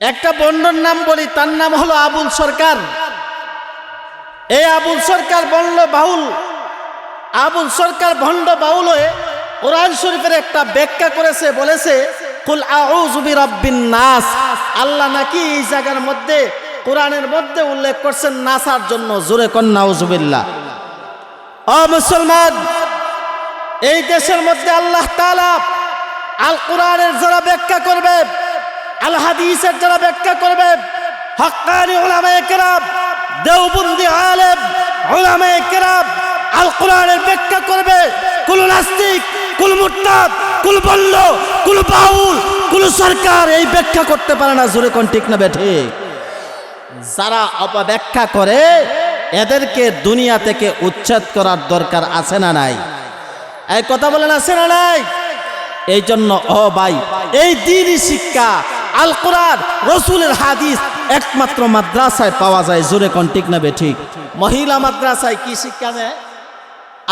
একটা বন্ডর নাম বলি, তার নাম হলো আবুল সরকার। এই আবুল সরকার বন্ড বাউল। আবুল সরকার ভণ্ড বাউল হয়ে কোরআন শরীফের একটা ব্যাখ্যা করেছে, বলেছে, কুল আউযু বিরাব্বিন নাস। আল্লাহ নাকি এই জায়গার মধ্যে, কোরআনের মধ্যে উল্লেখ করছেন, নাসার জন্য, জোরে কন্যা উজুবিল্লাহ ও মুসলমান, এই দেশের মধ্যে আল্লাহ তাআলা আল কোরআনের যারা ব্যাখ্যা করবে আল হাদিসের যারা ব্যাখ্যা করবে হক্কানি ওলামায়ে কেরাম, দেওবন্দি আলেম ওলামায়ে কেরাম আল কোরআনের ব্যাখ্যা করবে, কুল নাস্তিক, কুল মুরতাদ, কুল বল্ল কুল বাউল, কুল সরকার এই ব্যাখ্যা করতে পারে না, জোরে কোন ঠিক না বেঠে যারা অপব্যাখ্যা করে, এদেরকে দুনিয়া থেকে উচ্ছেদ করার দরকার আছে না নাই? এই কথা বলেন, আছে না নাই? এই জন্য ও ভাই, এই দিনই শিক্ষা আল কোরআন রসুলের হাদিস একমাত্র মাদ্রাসায় পাওয়া যায়, জোরে কোন ঠিক না বে ঠিক? মহিলা মাদ্রাসায় কি শিক্ষা দেয়?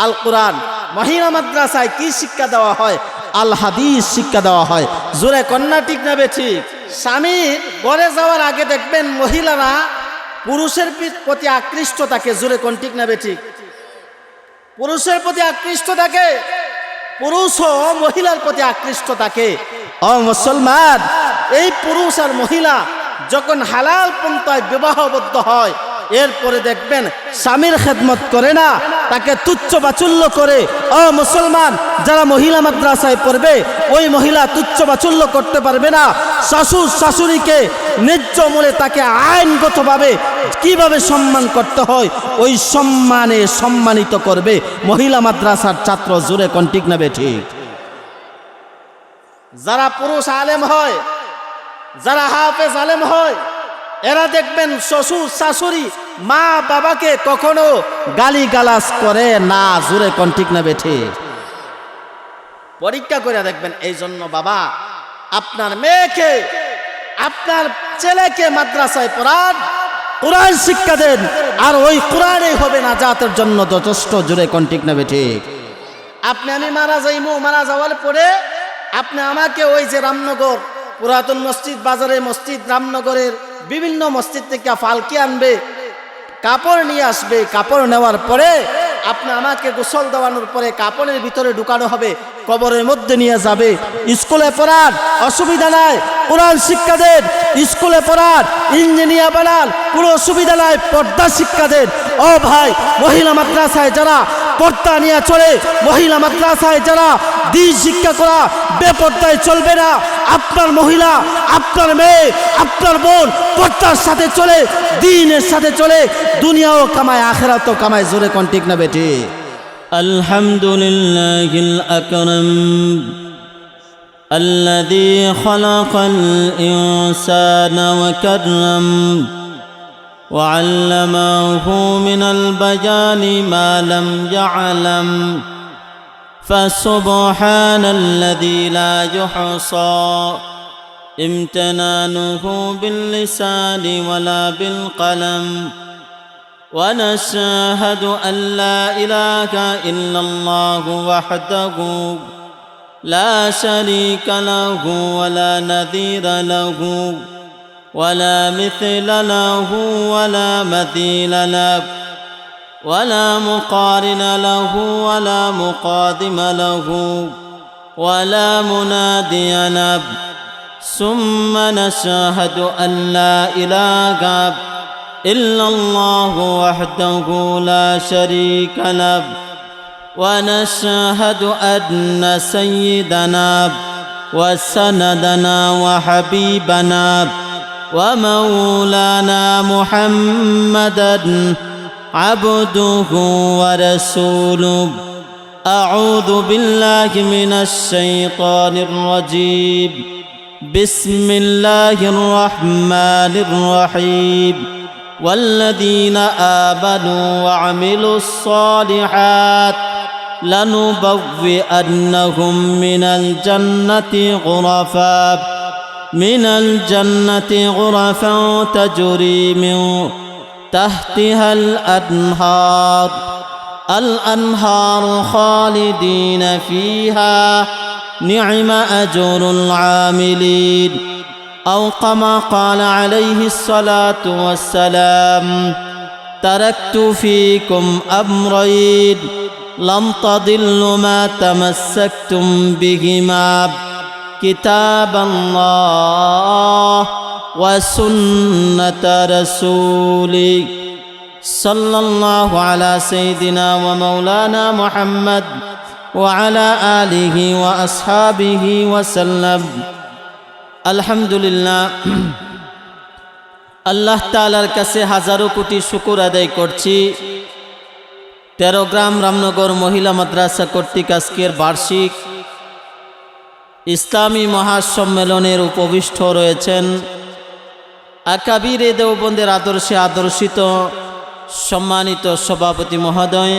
আল কোরআন মহিলা মাদ্রাসায় কি শিক্ষা দেওয়া হয়? আল হাদিস শিক্ষা দেওয়া হয়, জোরে কন্যা ঠিক না বে ঠিক? স্বামীর ঘরে যাওয়ার আগে দেখবেন মহিলারা পুরুষের প্রতি আকৃষ্ট থাকে, জোরে কোন ঠিক না বে ঠিক? পুরুষের প্রতি আকৃষ্ট থাকে পুরুষও মহিলার প্রতি আকৃষ্ট থাকে ও মুসলমান, এই পুরুষ আর মহিলা যখন হালাল পন্থায় বিবাহবদ্ধ হয়, এরপরে দেখবেন স্বামীর খেদমত করে না তাকে তুচ্ছ বাচুল্য করে। ও মুসলমান, যারা মহিলা মাদ্রাসায় পড়বে, ওই মহিলা তুচ্ছ বাচুল্য করতে পারবে না। শ্বশুর শাশুড়িকে ন্যায্য মূলে তাকে আইনগতভাবে কীভাবে সম্মান করতে হয়, ওই সম্মানে সম্মানিত করবে। মহিলা মাদ্রাসার ছাত্র জুড়ে কন্টিক নেবে ঠিক? যারা পুরুষ আলেম হয়, যারা হাফেজ আলেম হয় এরা দেখবেন শ্বশুর, শাশুড়ি মা বাবাকে কখনো গালি গালাস করে না কন্টিক নেবে ঠিক পরীক্ষা করে দেখবেন এই জন্য বাবা, আপনার মেয়েকে, আপনার ছেলেকে মাদ্রাসায় পড়ান, কোরআন শিক্ষা দেন, আর ওই কোরআনই হবে না, জাতের জন্য যথেষ্ট জুড়ে কন্টিক নেবে ঠিক আপনি আমি মারা যাইমু, মারা যাওয়ার পরে আপনি আমাকে ওই যে রামনগর, পুরাতন মসজিদ, বাজারে মসজিদ, রামনগরের বিভিন্ন মসজিদ থেকে ফালকি আনবে, কাপড় নিয়ে আসবে, কাপড় নেওয়ার পরে আপনি আমাকে গোসল দেওয়ানোর পরে কাপড়ের ভিতরে ঢুকানো হবে, কবরের মধ্যে নিয়ে যাবে। স্কুলে পড়ান অসুবিধা নাই, কোরআন শিক্ষা দেন স্কুলে পড়ান ইঞ্জিনিয়ার বানান কোনো অসুবিধা নাই, পর্দা শিক্ষা দেন ও ভাই, মহিলা মাদ্রাসায় যারা পর্দা নিয়ে চলে মহিলা মাদ্রাসায় যারা দিন শিক্ষা করা বেপর্দায় চলবে না আপনার মহিলা আপনার মেয়ে আপনার বোন পর্দার সাথে চলে দিনের সাথে চলে দুনিয়াও কামায় আখেরাতও কামায় জোরে কন্টিক না বেটি الحمد لله الأكرم الذي خلق الإنسان وكرم وعلمه من البيان ما لم يعلم فسبحان الذي لا يحصى امتنانه باللسان ولا بالقلم ونشهد أن لا إله إلا الله وحده لا شريك له ولا نذير له ولا مثل له ولا مثيل له ولا مقارن له ولا مقادم له ولا منادي له ثم نشهد أن لا إله إلا الله وحده لا شريك له ونشهد أن سيدنا وسندنا وحبيبنا ومولانا محمدا عبده ورسوله. أعوذ بالله من الشيطان الرجيم. بسم الله الرحمن الرحيم. والذين آمنوا وعملوا الصالحات لنبوئنهم من الجنة غرفا. من الجنة غرفا تجري من تحتها الأنهار. الأنهار خالدين فيها. نعم أجر العاملين. أو كما قال عليه الصلاة والسلام تركت فيكم أمرين لم تضلوا ما تمسكتم بهما. كتاب الله وسنة رسوله صلى الله على سيدنا ومولانا محمد وعلى آله وأصحابه وسلم الحمد لله আল্লাহ তালার কাছে হাজারো কোটি শুকুর আদায় করছি তেরো গ্রাম রামনগর মহিলা মাদ্রাসা কর্তৃক আজকের বার্ষিক ইসলামী মহাসম্মেলনের উপবিষ্ট রয়েছেন আকাবির দেওবন্দের আদর্শে আদর্শিত সম্মানিত সভাপতি মহোদয়,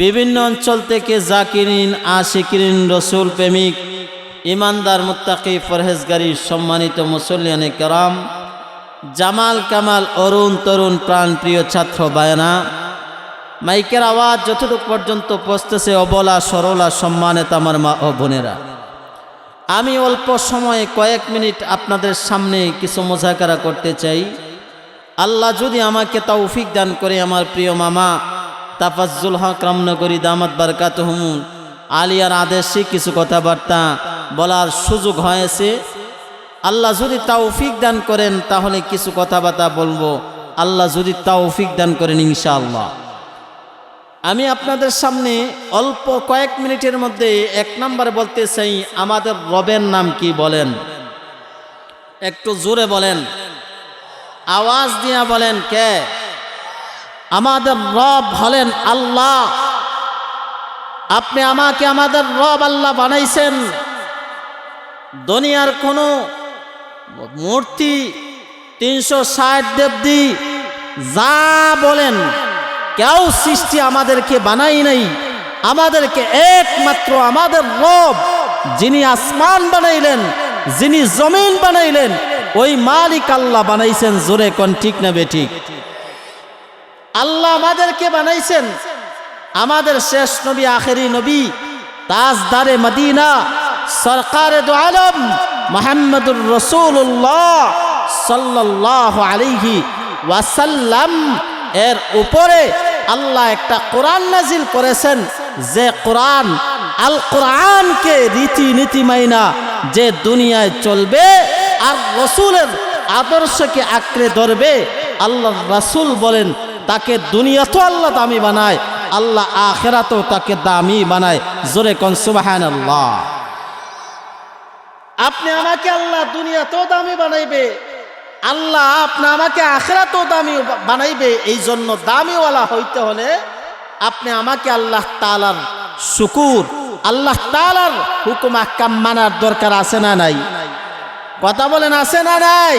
বিভিন্ন অঞ্চল থেকে জাকিরিন, আশিকিরিন, রসুল প্রেমিক, ইমানদার মুত্তাকি ফরহেজগারি সম্মানিত মুসল্লিয়ানে কেরাম, জামাল কামাল, অরুণ তরুণ, প্রাণপ্রিয় ছাত্র বায়না, মাইকের আওয়াজ যতটুকু পর্যন্ত পৌঁছতেছে, অবলা, সরলা, সম্মানিত আমার মা ও বোনেরা। আমি অল্প সময়ে কয়েক মিনিট আপনাদের সামনে কিছু মোজাকারা করতে চাই। আল্লাহ যদি আমাকে তৌফিক দান করে আমার প্রিয় মামা, তাফাজ্জুল হক রামনগরী দামাত বারকাত হুমুন আলিয়ার আদেশে কিছু কথাবার্তা বলার সুযোগ হয়েছে। আল্লাহ যদি তৌফিক দান করেন, তাহলে কিছু কথাবার্তা বলব। আল্লাহ যদি তৌফিক দান করেন, ইনশাআল্লাহ। আমি আপনাদের সামনে অল্প কয়েক মিনিটের মধ্যে এক নম্বরে বলতে চাই, আমাদের রবের নাম কি বলেন? একটু জোরে বলেন। আওয়াজ দিয়া বলেন কে? আমাদের রব হলেন আল্লাহ। আপনি আমাকে আমাদের রব আল্লাহ বানাইছেন। দুনিয়ার কোনো মূর্তি তিনশো ষাট দেবদি যা বলেন কেউ সৃষ্টি আমাদেরকে বানাই নাই। আমাদেরকে একমাত্র আমাদের রব, যিনি আসমান বানাইলেন, যিনি জমিন বানাইলেন, ওই মালিক আল্লাহ বানাইছেন। জোরে কোন ঠিক না বেঠিক আল্লাহ আমাদেরকে বানাইছেন। আমাদের শেষ নবী, আখেরি নবী, তাজদারে মদিনা, সরকারে দো আলম, মোহাম্মদুর রসুল্লাহ সাল্লাহ আলিহি ওয়াসাল্লাম, এর উপরে আল্লাহ একটা কোরআন নাজিল করেছেন যে কোরআন আল কোরআনকে রীতি নীতি মাইনা যে দুনিয়ায় চলবে আর রসুলের আদর্শকে আঁকড়ে ধরবে আল্লাহ রাসুল বলেন, তাকে দুনিয়া তো আল্লাহ দামি বানায়, আল্লাহ আখেরাতেও তাকে দামি বানায়। জোরে কন সুবাহান আল্লাহ আপনি আমাকে আল্লাহ দুনিয়া তো দামি বানাইবে আল্লাহ আপনি আমাকে আখেরাতেও দামি বানাইবে এই জন্য দামিওয়ালা হইতে হলে আপনি আমাকে আল্লাহ তালার শুকুর, আল্লাহ তালার হুকুম আকাম মানার দরকার আছে না নাই? কথা বলেন, আছে না নাই?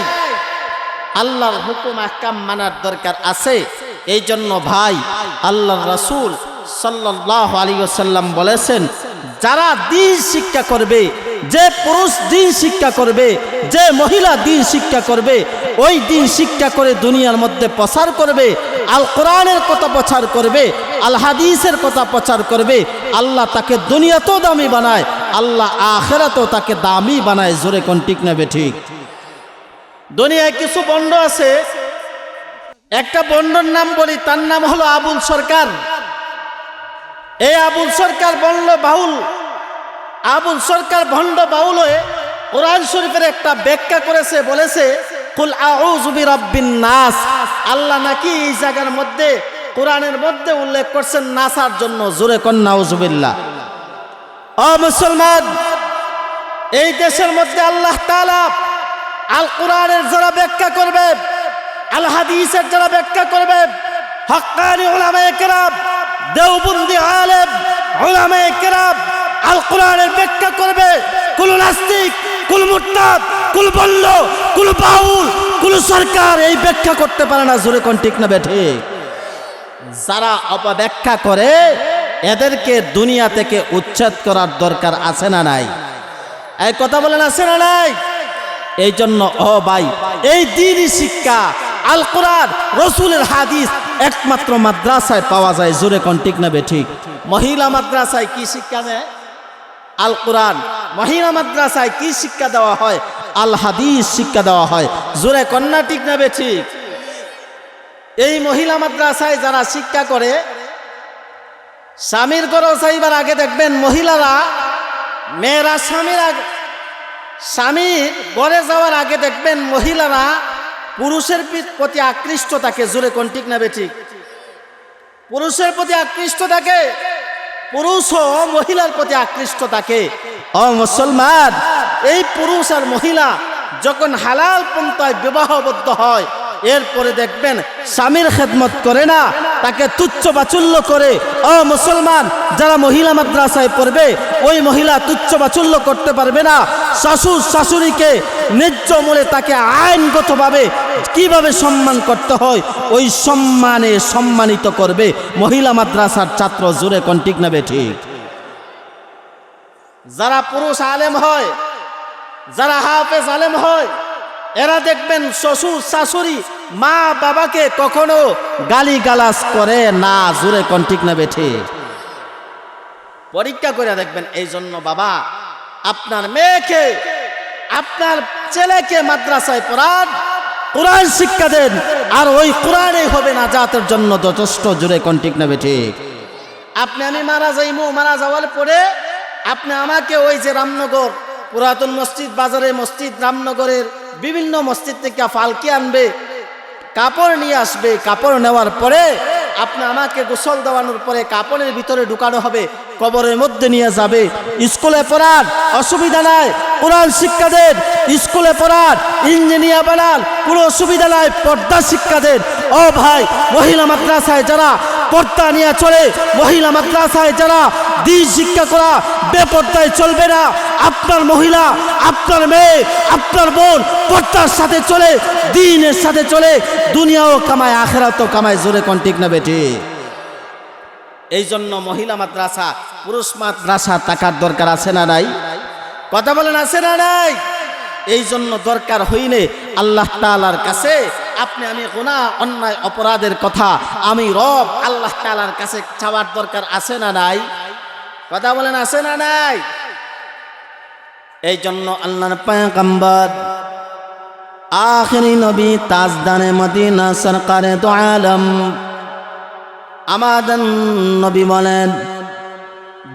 আল্লাহর হুকুম আকাম মানার দরকার আছে এই জন্য ভাই, আল্লাহর রাসূল সাল্লাহ আলী সাল্লাম বলেছেন যারা দিন শিক্ষা করবে, যে পুরুষ দিন শিক্ষা করবে, যে মহিলা দিন শিক্ষা করবে, ওই দিন শিক্ষা করে দুনিয়ার মধ্যে প্রচার করবে, আল কোরআনের কথা প্রচার করবে, আল হাদিসের কথা প্রচার করবে, আল্লাহ তাকে দুনিয়াতেও দামি বানায়, আল্লাহ আখেরাতেও তাকে দামি বানায়, জোরে কোন ঠিক নেবে ঠিক? দুনিয়ায় কিছু বন্ড আছে, একটা বন্ডর নাম বলি, তার নাম হলো আবুল সরকার। এই আবুল সরকার বলল বাউল। আবুল সরকার ভণ্ড বাউল হয়ে কোরআন শরীফের একটা ব্যাখ্যা করেছে, বলেছে, কুল নাস। আল্লাহ নাকি এই জায়গার মধ্যে, কোরআনের মধ্যে উল্লেখ করছেন, নাসার জন্য। জোরে কন্যা উজুবিল্লাহ ও মুসলমান, এই দেশের মধ্যে আল্লাহ তাআলা আল কোরআনের যারা ব্যাখ্যা করবে, আল হাদিসের যারা ব্যাখ্যা করবে, হক্কানি ওলামায়ে কেরাম দেওবন্দি আলেম ওলামায়ে কেরাম আল কোরআনের ব্যাখ্যা করবে কুল নাস্তিক কুল মুরতাদ কুল বল্ল কুল বাউল কুল সরকার এই ব্যাখ্যা করতে পারে না, জোরে কোন ঠিক না বেঠে যারা অপব্যাখ্যা করে, এদেরকে দুনিয়া থেকে উচ্ছেদ করার দরকার আছে না নাই? এই কথা বলেন, আছে না নাই? এই জন্য ও ভাই, এই দিনই শিক্ষা আল কোরআন রসুলের হাদিস একমাত্র মাদ্রাসায় পাওয়া যায়, জোরে কোন ঠিক না ঠিক? মহিলা মাদ্রাসায় কি শিক্ষা দেয়? আল কোরআন মহিলা মাদ্রাসায় কি শিক্ষা দেওয়া হয়? আল হাদিস শিক্ষা দেওয়া হয়, জোরে কন্যা ঠিক না বে ঠিক? এই মহিলা মাদ্রাসায় যারা শিক্ষা করে, স্বামীর ঘর চাইবার আগে দেখবেন মহিলারা, মেয়েরা স্বামীর আগে, স্বামীর ঘরে যাওয়ার আগে দেখবেন মহিলারা পুরুষের প্রতি আকৃষ্ট থাকে জোরে কোন ঠিক না বেঠিক পুরুষের প্রতি আকৃষ্ট থাকে ও মহিলার প্রতি আকৃষ্ট থাকে ও মুসলমান, এই পুরুষ আর মহিলা যখন হালাল পন্থায় বিবাহবদ্ধ হয় এরপরে দেখবেন স্বামীর খেদমত করে না, তাকে তুচ্ছ বাচুল্য করে। ও মুসলমান, যারা মহিলা মাদ্রাসায় পড়বে, ওই মহিলা তুচ্ছ বাচুল্য করতে পারবে না। শাশুর শাশুড়িকে ন্যায্য মূলে তাকে আইনগতভাবে কীভাবে সম্মান করতে হয়, ওই সম্মানে সম্মানিত করবে মহিলা মাদ্রাসার ছাত্র। জুড়ে কোন ঠিক নেবে ঠিক? যারা পুরুষ আলেম হয়, যারা হাফেজ আলেম হয় এরা দেখবেন শ্বশুর, শাশুড়ি মা বাবাকে কখনো গালি গালাস করে না জুড়ে কোন ঠিক নেবে ঠিক পরীক্ষা করে দেখবেন এই জন্য বাবা, আপনার মেয়েকে, আপনার ছেলেকে মাদ্রাসায় পড়ান, কোরআন শিক্ষা দেন, আর ওই কোরআনই হবে না, জাতের জন্য যথেষ্ট জুড়ে কন্টিক নেবে ঠিক আপনি আমি মারা যাই যাইমু, মারা যাওয়ার পরে আপনি আমাকে ওই যে রামনগর, পুরাতন মসজিদ, বাজারে মসজিদ, রামনগরের বিভিন্ন মসজিদ থেকে ফালকি আনবে, কাপড় নিয়ে আসবে, কাপড় নেওয়ার পরে আপনি আমাকে গোসল দেওয়ানোর পরে কাপড়ের ভিতরে ঢুকানো হবে, কবরের মধ্যে নিয়ে যাবে। স্কুলে পড়ার অসুবিধা নাই, কোরআন শিক্ষা দেন স্কুলে পড়ার, ইঞ্জিনিয়ার বানান কোনো অসুবিধা নাই, পর্দা শিক্ষা দেন ও ভাই, মহিলা মাদ্রাসায় যারা পর্দা নিয়ে চলে, মহিলা মাদ্রাসায় যারা দিন শিক্ষা করা বেপর্দায় চলবে না আপনার মহিলা, আপনার মেয়ে, আপনার বোন পর্দার সাথে চলে, দিনের সাথে চলে, দুনিয়াও কামায়, আখেরাতও কামায়, জোরে কন্টিক না বেটি? এই জন্য মহিলা মাদ্রাসা, পুরুষ মাদ্রাসা টাকার দরকার আছে না নাই? কথা বলেন, আছে না নাই? এই জন্য দরকার হইলে আল্লাহ তালার কাছে, আপনি আমি গোনা অন্যায়, অপরাধের কথা আমি রব আল্লাহ তালার কাছে চাওয়ার দরকার আছে না নাই? কথা বলেন, আছে না নাই? এই জন্য আল্লাহর পায়গাম্বর আখরি নবী তাজদানে মদিনা সরকারে তো আলম আমাদের নবী বলেন,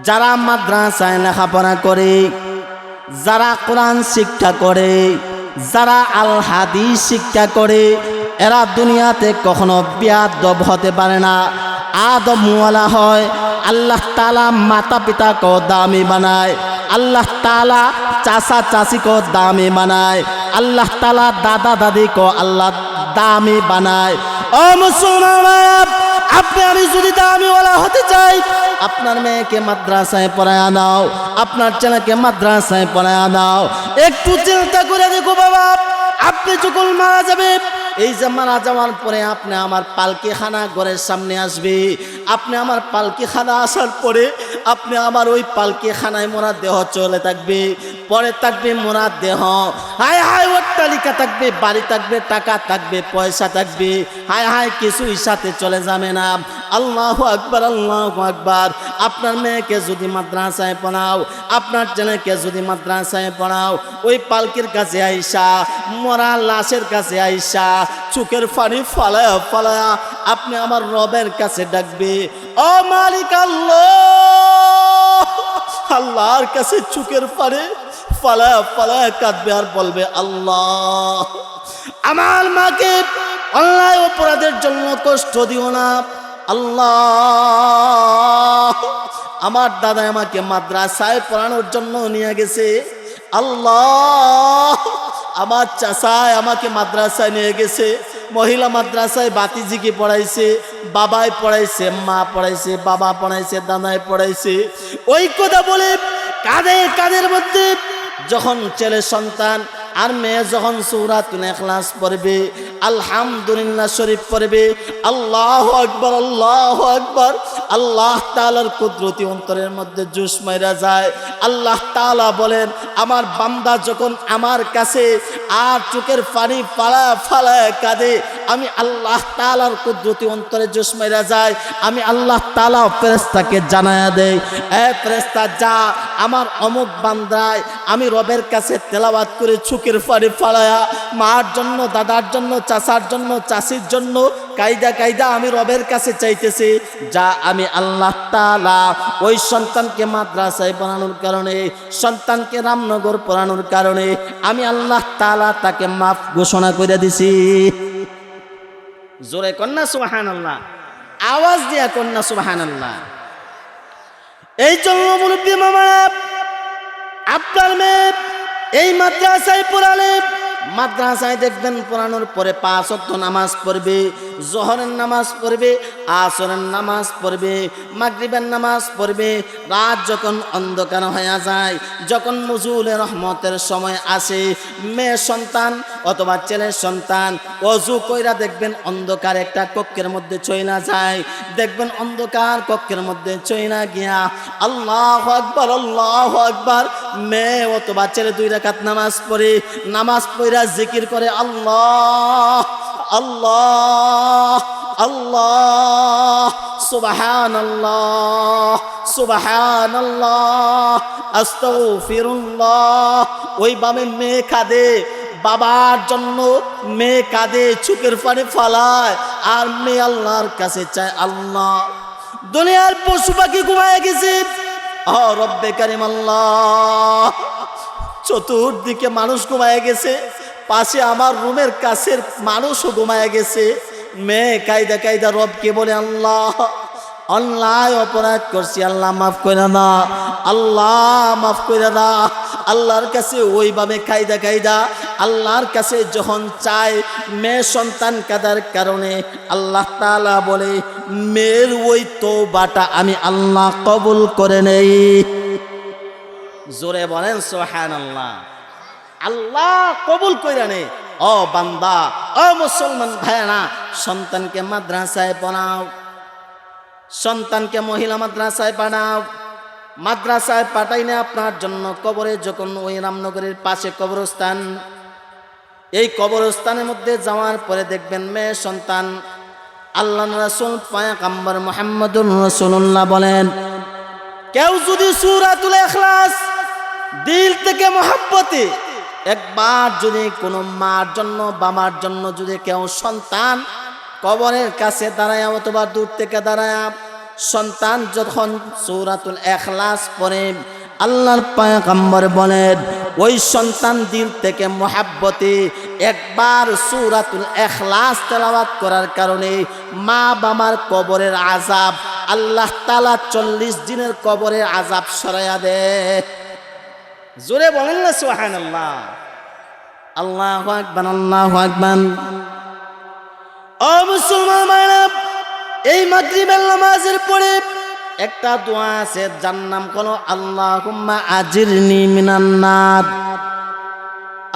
যারা মাদ্রাসায় লেখাপড়া করে, যারা কোরআন শিক্ষা করে, যারা আল শিক্ষা করে এরা দুনিয়াতে কখনো বিয়াদব হতে পারে না। আদব মুওয়ালা হয়, আল্লাহ তালা মাতা পিতা কো দামি বানায়। আল্লাহ তালা চাষা চাচি কো দামি বানায়। আল্লাহ তালা দাদা দাদি কো আল্লাহ দামি বানায়। ও মুসলমান আপনি আমি যদি দামিওয়ালা হতে চাই, আপনার মেয়েকে মাদ্রাসায় পড়ায় নাও আপনার ছেলেকে মাদ্রাসায় পড়ায় নাও একটু চিন্তা করে দেখো বাবা, আপনি যখন মারা যাবে এই যে মারা যাওয়ার পরে আপনি আমার পালকিখানা ঘরের সামনে আসবে। আপনি আমার পালকিখানা আসার পরে আপনি আমার ওই পালকি খানায় মোরা দেহ চলে থাকবে, পরে থাকবে মোরা দেহ। হায় হায় অট্টালিকা থাকবে, বাড়ি থাকবে, টাকা থাকবে, পয়সা থাকবে। হায় হায়, কিছুই সাথে চলে যাবে না। আল্লাহ আকবার আল্লাহ আকবার। আপনার মেয়েকে যদি মাদ্রাসায় পড়াও, আপনার ছেলেকে যদি মাদ্রাসায় পড়াও, ওই পালকির কাছে আইসা, মরা লাশের কাছে আইসা, চোখের পানি ফালায়া ফালায়া আপনি আমার রবের কাছে ডাকবে, ও মালিক আল্লাহ! আল্লাহর কাছে চোখের পারে ফালায়া ফালায়া কাঁদবে আর বলবে, আল্লাহ, আমার মাকে অন্যায় অপরাধের জন্য কষ্ট দিও না। আল্লাহ, আমার দাদা আমাকে মাদ্রাসায় পড়ানোর জন্য নিয়ে গেছে। আল্লাহ, আমার চাষায় আমাকে মাদ্রাসায় নিয়ে গেছে। মহিলা মাদ্রাসায় বাতিজিকে পড়াইছে বাবাই পড়াইছে, মা পড়াইছে, বাবা পড়াইছে দাদাই পড়াইছে। ওই কথা বলে কাদের কাদের মধ্যে? যখন ছেলে সন্তান আর মেয়ে যখন সৌরাত ক্লাস পড়বে, আলহামদুলিল্লাহ শরীফ পড়বে, আল্লাহ আকবর আল্লাহ আকবর, আল্লাহ তালার কুদরতি অন্তরের মধ্যে জুস মাইরা যায়। আল্লাহ তালা বলেন, আমার বান্দা যখন আমার কাছে আর চোখের পানি ফালা ফালায় কাঁদে আমি আল্লাহ তালার কুদরতি অন্তরে জুস মাইরা যায় আমি আল্লাহ তালা ফেরেস্তাকে জানায়া দেই, এ ফেরেস্তা যা আমার অমুক বান্দায় আমি রবের কাছে তেলাবাদ করে চোখের পানি ফালায়া, মার জন্য, দাদার জন্য চাষার জন্য, চাষির জন্য কায়দা কায়দা আমি রবের কাছে চাইতেছি, যা আমি আল্লাহ তালা ওই সন্তানকে মাদ্রাসায় পড়ানোর কারণে, সন্তানকে রামনগর পড়ানোর কারণে, আমি আল্লাহ তালা তাকে মাফ ঘোষণা করে দিছি। জোরে কন্যা সুবাহান আল্লাহ আওয়াজ দিয়া কন্যা সুবাহান আল্লাহ এই জন্য মুরব্বী মামা আপনার মেয়ে এই মাদ্রাসায় পড়ালে মাদ্রাসায় দেখবেন পড়ানোর পরে পাঁচ নামাজ পড়বে, জহরের নামাজ পড়বে, আসরের নামাজ পড়বে, মাগরিবের নামাজ পড়বে। রাত যখন অন্ধকার হয়ে যায়, যখন নজরুল রহমতের সময় আসে, মেয়ে সন্তান অথবা ছেলের সন্তান অজু কইরা দেখবেন অন্ধকার একটা কক্ষের মধ্যে চইলা যায়। দেখবেন অন্ধকার কক্ষের মধ্যে চইলা গিয়া আল্লাহ আকবর আল্লাহ আকবর, মেয়ে অথবা ছেলে দুই রাকাত নামাজ পড়ে, নামাজ পড়া জিকির করে, আল্লাহ আল্লাহ আল্লাহ সুবাহান আল্লাহ সুবাহান আল্লাহ আস্তাগফিরুল্লাহ। ওই বামে মেয়ে কাঁদে, বাবার জন্য মেয়ে কাঁদে চুকের পানি ফালায়। আর মেয়ে আল্লাহর কাছে চায়, আল্লাহ, দুনিয়ার পশু পাখি ঘুমায় গেছে। ও রব্বে কারিম আল্লাহ, চতুর্দিকে মানুষ ঘুমায় গেছে। পাশে আমার রুমের কাছের মানুষও ঘুমায় গেছে। মেয়ে কায়দা কায়দা রবকে বলে, আল্লাহ, অন্যায় অপরাধ করছি, আল্লাহ মাফ করে না আল্লাহ মাফ করে না আল্লাহর কাছে ওইভাবে কায়দা কায়দা, আল্লাহর কাছে যখন চায়, মেয়ে সন্তান কাদার কারণে আল্লাহ তালা বলে, মেয়ের ওই তো বাটা আমি আল্লাহ কবুল করে নেই। জোরে বলেন সোহান আল্লাহ আল্লাহ কবুল কইরা নে। ও বান্দা, ও মুসলমান ভাইরা সন্তানকে মাদ্রাসায় পড়াও। সন্তানকে মহিলা মাদ্রাসায় পাঠাও। মাদ্রাসায় পাঠাই না আপনার জন্য কবরে যখন ওই রামনগরের পাশে কবরস্থান, এই কবরস্থানের মধ্যে যাওয়ার পরে দেখবেন মেয়ে সন্তান আল্লাহ রাসুল পায়াকাম্বর মোহাম্মদুর রসুল্লাহ বলেন, কেউ যদি সুরাতুল এখলাস দিল থেকে মহাব্বতে একবার যদি কোনো মার জন্য বাবার জন্য যদি কেউ সন্তান কবরের কাছে দাঁড়ায় অথবা দূর থেকে দাঁড়ায়, সন্তান যখন সৌরাতুল এখলাস পরে আল্লাহর পায়গাম্বর বলেন, ওই সন্তান দিল থেকে মহাব্বতে একবার সৌরাতুল এখলাস তেলাওয়াত করার কারণে মা বাবার কবরের আজাব আল্লাহ তালা চল্লিশ দিনের কবরের আজাব সরাইয়া দেয়। জোরে বলেন না সোহান আল্লাহ আল্লাহ আকবান আল্লাহ আকবান ও মুসলমান এই মাগরিবের নামাজের পরে একটা দোয়া আছে, যার নাম কোনো আল্লাহ আজিরনি মিনান্নার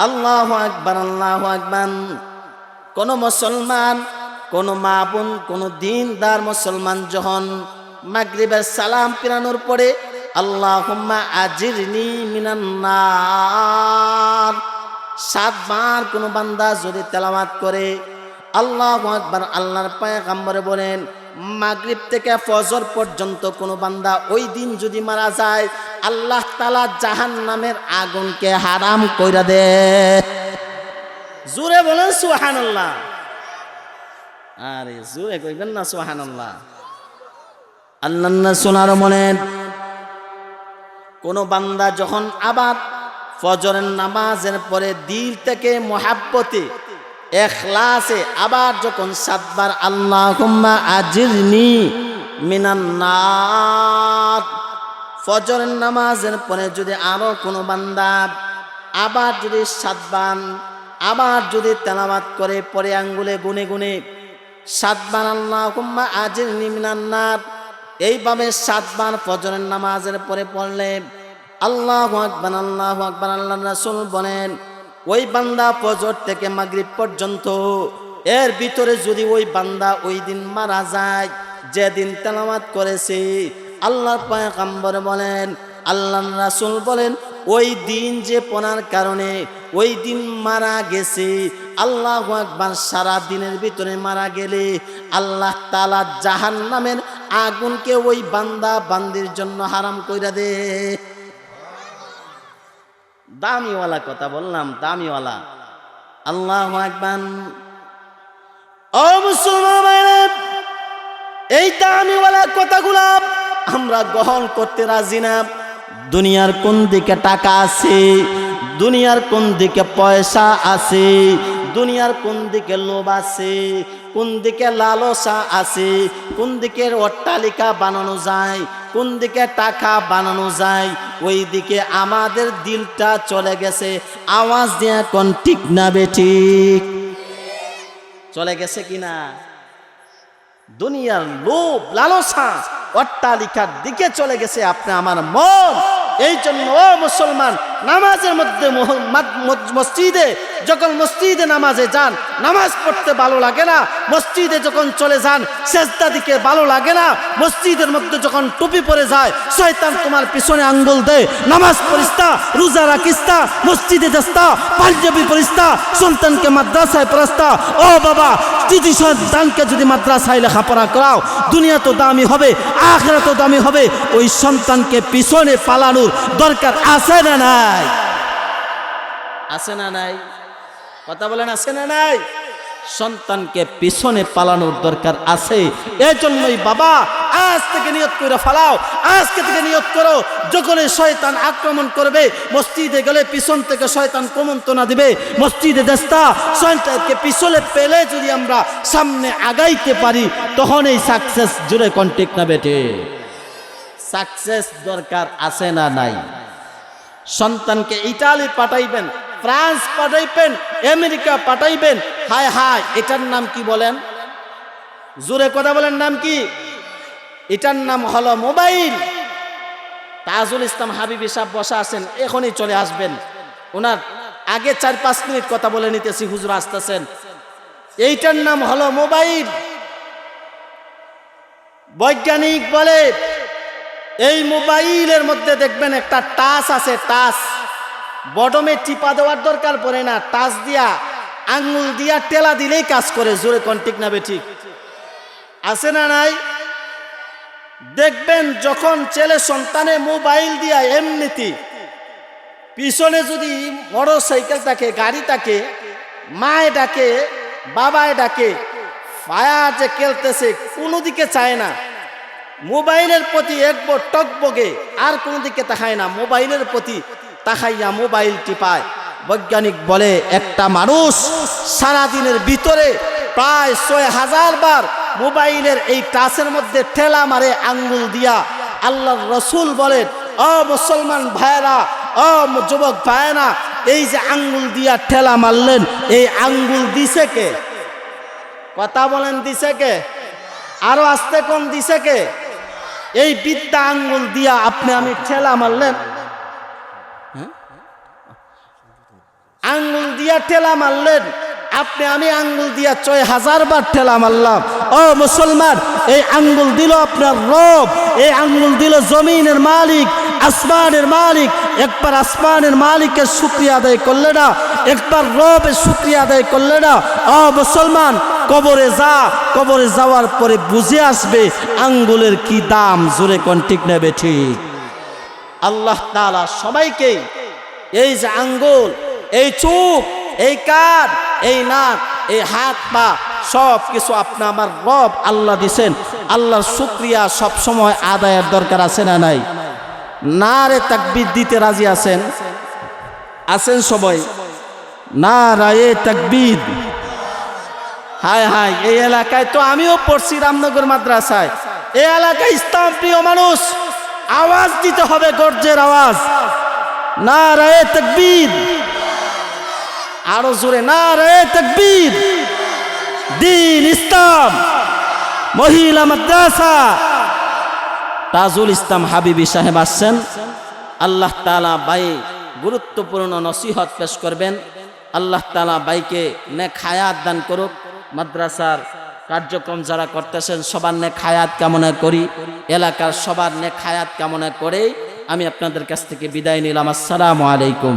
আল্লাহ আকবার আল্লাহ আকবার। কোন মুসলমান, কোন মা বোন, কোন দিনদার মুসলমান যখন মাগরিবের সালাম পিরানোর পরে আল্লাহুম্মা আজিরনি মিনান্নার। সাতবার কোন বান্দা যদি তেলাওয়াত করে, আল্লাহ আকবার আল্লাহর পায়গাম্বরে বলেন, মাগরিব থেকে ফজর পর্যন্ত কোনো বান্দা ওই দিন যদি মারা যায়, আল্লাহ তালা জাহান নামের আগুনকে হারাম কইরা দে। জোরে বলেন সুহান আল্লাহ আরে জোরে কইবেন না সুহান আল্লাহ আল্লাহ সোনার মনেন কোন বান্দা যখন আবার ফজরের নামাজের পরে দিল থেকে মহাব্বতে, এখলাসে আবার যখন সাতবার আল্লাহ আজিরনি ফজরের নামাজের পরে যদি আরও কোনো বান্দা আবার যদি সাতবার, আবার যদি তেলাবাত করে পরে আঙ্গুলে গুনে গুনে, সাতবার আল্লাহ আজির নিমিনান্নার এইভাবে সাতবার ফজরের নামাজের পরে পড়লে আল্লাহ আকবার আল্লাহ আকবার আল্লাহ রাসূল বলেন, ওই বান্দা ফজর থেকে মাগরিব পর্যন্ত, এর ভিতরে যদি ওই বান্দা ওই দিন মারা যায়, যেদিন তেলামাত করেছে, আল্লাহর পয়গম্বর বলেন আল্লাহ রাসূল বলেন, ওই দিন যে পনার কারণে ওই দিন মারা গেছে, আল্লাহ একবার সারা দিনের ভিতরে মারা গেলে আল্লাহ তালা জাহান নামের আগুনকে ওই বান্দা বান্দির জন্য হারাম কইরা দে। দামিওয়ালা কথা বললাম, দামিওয়ালা। আল্লাহ একবার ও মুসলমান এই দামিওয়ালা কথাগুলা আমরা গ্রহণ করতে রাজি না। দুনিয়ার কোন দিকে টাকা আছে, দুনিয়ার কোন দিকে পয়সা আছে, দুনিয়ার কোন দিকে লোভ আছে কোন দিকে লালসা আছে, কোন দিকে অট্টালিকা বানানো যায়, কোন দিকে টাকা বানানো যায়, ওই দিকে আমাদের দিলটা চলে গেছে। আওয়াজ দিয়ে কোন ঠিক না বেঠিক চলে গেছে কিনা দুনিয়ার লোভ, লালসা অট্টালিকার দিকে চলে গেছে আপনি আমার মন। এই জন্য ও মুসলমান নামাজের মধ্যে মসজিদে যখন মসজিদে নামাজে যান, নামাজ পড়তে ভালো লাগে না। মসজিদে যখন চলে যান, সেজদা দিকে ভালো লাগে না। মসজিদের মধ্যে যখন টুপি পরে যায়, শয়তান তোমার পিছনে আঙ্গুল দেয়, নামাজ পড়িস্তা রোজা রাখিস্তা মসজিদে যাস্তা পাঞ্জাবি পড়িস্তা সন্তানকে মাদ্রাসায় পড়াস্তা ও বাবা, যদি সন্তানকে যদি মাদ্রাসায় লেখাপড়া করাও, দুনিয়া তো দামি হবে আখরা তো দামি হবে, ওই সন্তানকে পিছনে পালানোর দরকার আছে না না নাই? আছে না নাই? কথা বলেন, আছে না নাই? সন্তানকে পিছনে পালানোর দরকার আছে। এই জন্যই বাবা, আজ থেকে নিয়ত করে ফালাও, আজকে থেকে নিয়ত করো। যখন এই শয়তান আক্রমণ করবে, মসজিদে গেলে পিছন থেকে শয়তান প্রমন্ত্রণা দিবে। মসজিদে দেস্তা শয়তানকে পিছনে পেলে যদি আমরা সামনে আগাইতে পারি তখন এই সাকসেস জুড়ে কন্টেক্ট না বেটে সাকসেস দরকার আছে না নাই? সন্তানকে ইটালি পাঠাইবেন, ফ্রান্স পাঠাইবেন, আমেরিকা পাঠাইবেন। হায় হায়, এটার নাম কি বলেন? জোরে কথা বলেন, নাম কি? এটার নাম হলো মোবাইল। তাজুল ইসলাম হাবিবি সাহেব বসা আছেন, এখনই চলে আসবেন। ওনার আগে চার পাঁচ মিনিট কথা বলে নিতেছি, হুজুর আসতেছেন। এইটার নাম হলো মোবাইল। বৈজ্ঞানিক বলে এই মোবাইলের মধ্যে দেখবেন একটা টাচ আছে, টাচ। বটমে টিপা দেওয়ার দরকার পড়ে না, টাচ দিয়া আঙ্গুল দিয়া টেলা দিলেই কাজ করে, জোরে কন্টিক না ঠিক? আছে না নাই? দেখবেন যখন ছেলে সন্তানে মোবাইল দিয়া এমনিতি পিছনে যদি মোটর সাইকেল থাকে, গাড়ি থাকে, মায়ে ডাকে, বাবায় ডাকে ফায়া যে খেলতেছে, কোনো দিকে চায় না। মোবাইলের প্রতি একবার টকবগে আর কোনো দিকে তাকায় না। মোবাইলের প্রতি তাকাইয়া মোবাইল টিপায়। বৈজ্ঞানিক বলে, একটা মানুষ সারাদিনের ভিতরে প্রায় ছয় হাজার বার মোবাইলের এই টাচের মধ্যে ঠেলা মারে, আঙ্গুল দিয়া আল্লাহ রসুল বলেন, অ মুসলমান ভাইরা অ যুবক ভাইরা এই যে আঙ্গুল দিয়া ঠেলা মারলেন, এই আঙ্গুল দিছে কে? কথা বলেন, দিছে কে? আরও আসতে কোন, দিছে কে? এই বিদ্যা আঙ্গুল দিয়া আপনি আমি ঠেলা মারলেন হ্যাঁ? আঙ্গুল দিয়া ঠেলা মারলেন আপনি, আমি আঙ্গুল দিয়া ছয় হাজার বার ঠেলা মারলাম। ও মুসলমান, এই আঙ্গুল দিল আপনার রব, এই আঙ্গুল দিল জমিনের মালিক, আসমানের মালিক। একবার আসমানের মালিকের শুক্রিয়া আদায় করলে না, একবার রবের শুক্রিয়া আদায় করলে না, ও মুসলমান, কবরে যা, কবরে যাওয়ার পরে বুঝে আসবে আঙ্গুলের কি দাম, জোরে কোন ঠিক নেবে ঠিক। আল্লাহ তাআলা সবাইকে এই যে আঙ্গুল, এই চোখ এই কান, এই নাক, এই হাত, পা, সব কিছু আপনি আমার রব আল্লাহ দিছেন। আল্লাহর শুক্রিয়া সব সময় আদায়ের দরকার আছে না নাই? না রে তাকবির দিতে রাজি আছেন? আছেন সবাই? না রায়ে তাকবির। হায় হায়, এই এলাকায় তো আমিও পড়ছি রামনগর মাদ্রাসায়। এই এলাকায় ইসলাম প্রিয় মানুষ, আওয়াজ দিতে হবে গর্জের আওয়াজ। না রায়ে তকবীর। আরও জোরে না রায়ে তকবীর। দিন ইসলাম, মহিলা মাদ্রাসা। তাজুল ইসলাম হাবিবি সাহেব আসছেন। আল্লাহ তালা বাই গুরুত্বপূর্ণ নসিহত পেশ করবেন। আল্লাহ তালা বাইকে নে খায়াত দান করুক। মাদ্রাসার কার্যক্রম যারা করতেছেন, সবার নে খায়াত কামনা করি। এলাকার সবার নে খায়াত কামনা করে আমি আপনাদের কাছ থেকে বিদায় নিলাম। আসসালামু আলাইকুম।